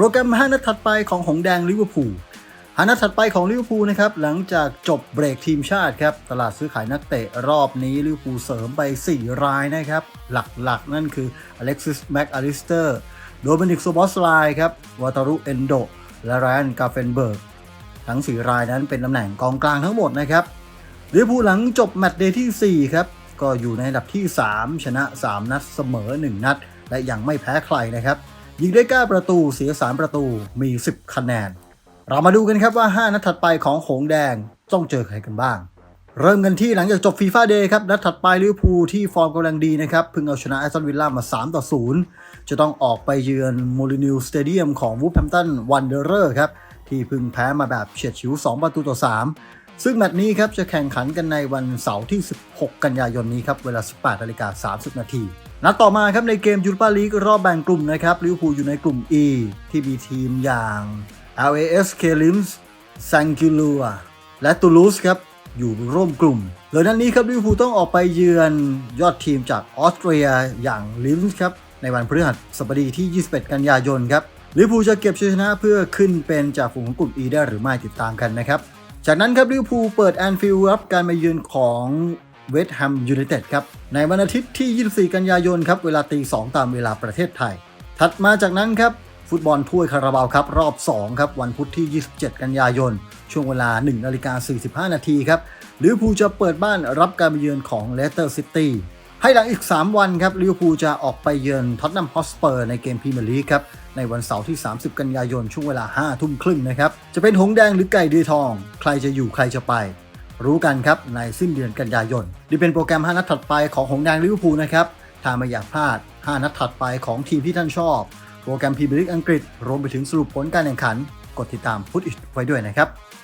โปรแกรม 5 นัดถัดไปของหงแดงลิเวอร์พูล5นัดถัดไปของลิเวอร์พูลนะครับหลังจากจบเบรกทีมชาติครับตลาดซื้อขายนักเตะรอบนี้ลิเวอร์พูลเสริมไป 4 รายนะครับหลักๆ นั่นคืออเล็กซิสแม็กอลิสเตอร์โดมินิกโซบอสไลครับวาตารุเอนโดและแรอันกาเฟนเบิร์กทั้ง 4 รายนั้นเป็นตำแหน่งกองกลางทั้งหมดนะครับลิเวอร์พูลหลังจบแมตช์เดย์ที่ 4 ครับ ก็อยู่ในอันดับที่ 3 ชนะ 3 นัดเสมอ 1 นัด และยังไม่แพ้ใครนะครับ ยิงได้9ประตูเสีย3ประตูมี 10 คะแนน เรามาดูกันครับว่า 5 นัดถัดไปของหงแดงต้องเจอใครกันบ้าง เริ่มกันที่หลังจากจบฟีฟ่าเดย์ครับ นัดถัดไปลิเวอร์พูลที่ฟอร์มกำลังดีนะครับเพิ่งเอาชนะแอสตันวิลล่ามา 3 ต่อ 0 จะต้องออกไปเยือนโมลินิวสเตเดียมของวูฟแฮมตันวันเดอร์ครับที่เพิ่งแพ้มาแบบเฉียดฉิว 2 ประตูต่อ 3 ซึ่งแมตช์นี้ครับจะแข่งขันกันในวันเสาร์ที่ 16 กันยายนนี้ครับเวลา 18นาฬิกา30 นาที นัดต่อมาครับในเกมยูโรปาลีกรอบแบ่งกลุ่มนะครับลิเวอร์พูลอยู่ในกลุ่ม E ที่มีทีมอย่าง LAS k l i m s ซังกิลัวและตูลูสครับอยู่ร่วมกลุ่มเลยนั้นนี้ครับลิเวอร์พูลต้องออกไปเยือนยอดทีมจากออสเตรียอย่างลิมส์ครับในวันพฤหัสบดีที่ 21 กันยายนครับลิเวอร์พูลจะเก็บชัยชนะเพื่อขึ้นเป็นจากฝูงของกลุ่ม E ได้หรือไม่ติดตามกันนะครับ จากนั้นครับลิเวอร์พูลเปิดแอนฟิลด์รับการมาเยือนของ เวสต์แฮมยูไนเต็ดครับ ในวันอาทิตย์ที่ 24 กันยายนครับ เวลาตี 2 ตามเวลาประเทศไทย ถัดมาจากนั้นครับฟุตบอลถ้วยคาราบาวครับรอบ 2 ครับ วันพุธที่ 27 กันยายน ช่วงเวลา 1 นาฬิกา 45 นาทีครับลิเวอร์พูลจะเปิดบ้านรับการเยือนของเลสเตอร์ซิตี้ให้หลังอีก 3 วันครับลิเวอร์พูลจะออกไปเยือนท็อตแนมฮอสเปอร์ในเกมพรีเมียร์ลีกครับ ในวันเสาร์ที่ 30 กันยายน ช่วงเวลา 5 ทุ่มครึ่งนะครับ จะเป็นหงแดงหรือไก่ดือทอง ใครจะอยู่ใครจะไป รู้กันครับในสิ้นเดือนกันยายนนี่เป็นโปรแกรม 5 นัดถัดไปของหงแดงลิเวอร์พูลนะครับถ้าไม่อยากพลาด 5 นัดถัดไปของทีมที่ท่านชอบ โปรแกรมพรีเมียร์ลีกอังกฤษ รวมไปถึงสรุปผลการแข่งขัน กดติดตามพุทอิไว้ด้วยนะครับ